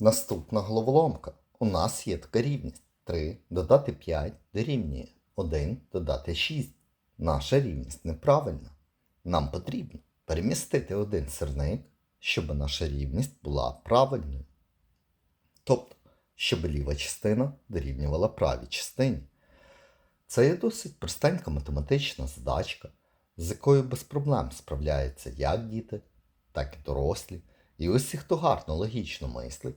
Наступна головоломка. У нас є така рівність. 3 додати 5 дорівнює 1 додати 6. Наша рівність неправильна. Нам потрібно перемістити один сирник, щоб наша рівність була правильною. Тобто, щоб ліва частина дорівнювала правій частині. Це є досить простенька математична задачка, з якою без проблем справляються як діти, так і дорослі. І усі, хто гарно логічно мислить,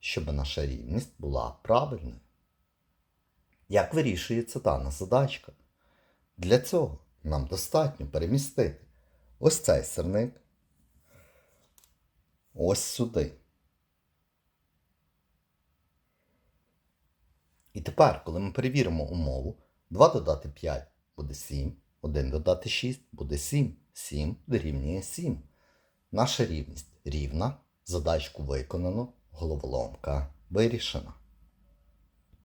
щоб наша рівність була правильною. Як вирішується дана задачка? Для цього нам достатньо перемістити ось цей сирник ось сюди. І тепер, коли ми перевіримо умову, 2 додати 5 буде 7, 1 додати 6 буде 7, 7 дорівнює 7. Наша рівність рівна, задачку виконано, головоломка вирішена.